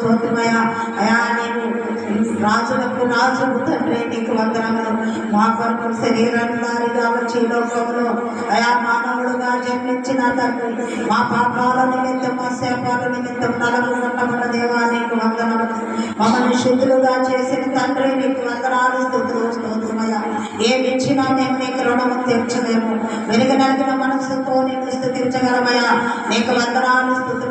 స్తోత్రమయ అయా నీవు రాజులకు రాజుకు తండ్రి నీకు వందనములు మా కొరకు శరీరంగారిగా వచ్చి లోకంలో అయా మానవుడుగా జన్మించిన తండ్రి మా పాపాల నిమిత్తం మా శాపాల నిమిత్తం నలుగు కొట్టబడ్డ దేవా నీకు వందనములు మమ్మల్ని శుద్ధులుగా చేసిన తండ్రి నీకు వందనాలు స్థుతులు ఏమి ఏమిచ్చినా మేము నీకు రుణము తీర్చలేము. వెలుగు నలిగిన మనసుతో నీకు స్థుతించగలమయ్యా. నీకు వందనాలు స్థుతులు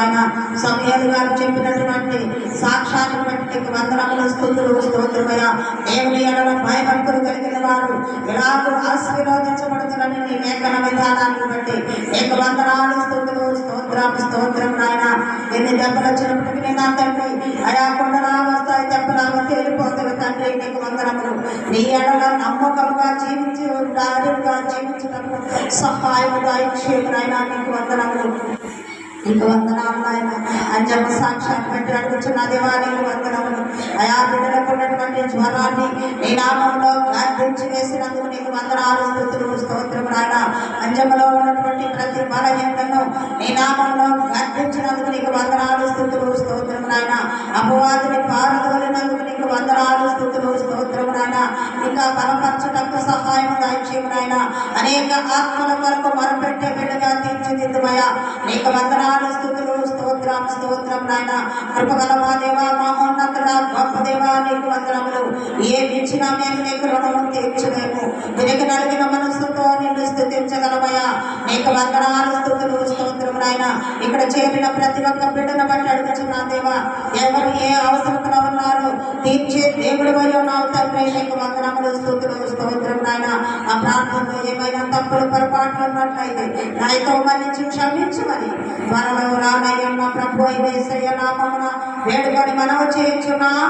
స్తోత్రం సమయాలు గారు చెప్పినటువంటి సాక్షాత్ను బట్టి నీకు వందనములు స్థుతులు స్తోత్రమయ్యా దేవుని ఎడల భయభక్తులు కలిగిన వారు ఇలాగూ ఆశీర్వదించబడుతున్న నీ లేఖన విధానాన్ని బట్టి నీకు వందనాలు స్థుతులు స్తోత్రం స్తోత్రం నాయన. ఎన్ని దెబ్బలు వచ్చినప్పటికీ నేను నా తండ్రి అయా కొండలా వస్తాయి దెబ్బలాగా తేలిపోతుంది తండ్రి నీకు వందనములు. నీ ఎడల నమ్మకముగా జీవించి దారుగా జీవించినప్పుడు సహాయముగా నాయన నీకు వందనములు. నీకు వందనాలు నాయన అంజమ్మ సాక్షాత్ పెట్టి అడుగుతున్న దేవాలయం వందనములు అయా బిడ్డలకు ఉన్నటువంటి జ్వరాన్ని నీ నామంలో గార్దించి వేసినందుకు నీకు వందనాలు స్థుతులు స్తోత్రం నాయన అంజములో ఉన్నటువంటి ప్రతి బలహీనతను నీ నామంలో గార్దించినందుకు నీకు వందనాలు స్థుతులు స్తోత్రం నాయన అపవాదిని పారదోలినందుకు నీకు వందనాలు స్థుతులు స్తోత్రం నాయన ఇంకా బలపరచటకు సహాయం దాయిచేయము నాయన. అనేక ఆత్మల కొరకు మరపెట్టే బిడ్డగా నీకు వందనాలు స్థుతులు స్తోత్రం స్తోత్రం నాయన. కృపగలమా దేవా మహోన్నతుడా గొప్ప దేవా నీకు వందనములు. ఏమి ఇచ్చినా మేము నీకు రుణము తీర్చలేము. వెనక నలిగిన మనస్సుతో నిన్ను స్థుతించగలమయా నీకు వందనాలు స్థుతులు స్తోత్రం నాయన. ఇక్కడ చేరిన ప్రతి ఒక్క బిడ్డను బట్టి అడుగుతున్నా దేవా. ఎవరు ఏ అవసరతలో ఉన్నారో తీర్చే దేవుడు వయో నా తండ్రి నీకు వందనములు స్థుతులు స్తోత్రం ప్రార్థనలో ఏమైనా తప్పులు పొరపాట్లు ఉన్నట్లయితే నాయతో మరణించి క్షమించమని త్వరలో రానయ్యన్న ప్రభు వేసయ్య నామమున వేడుకొని మనవ చేయించున్నాము.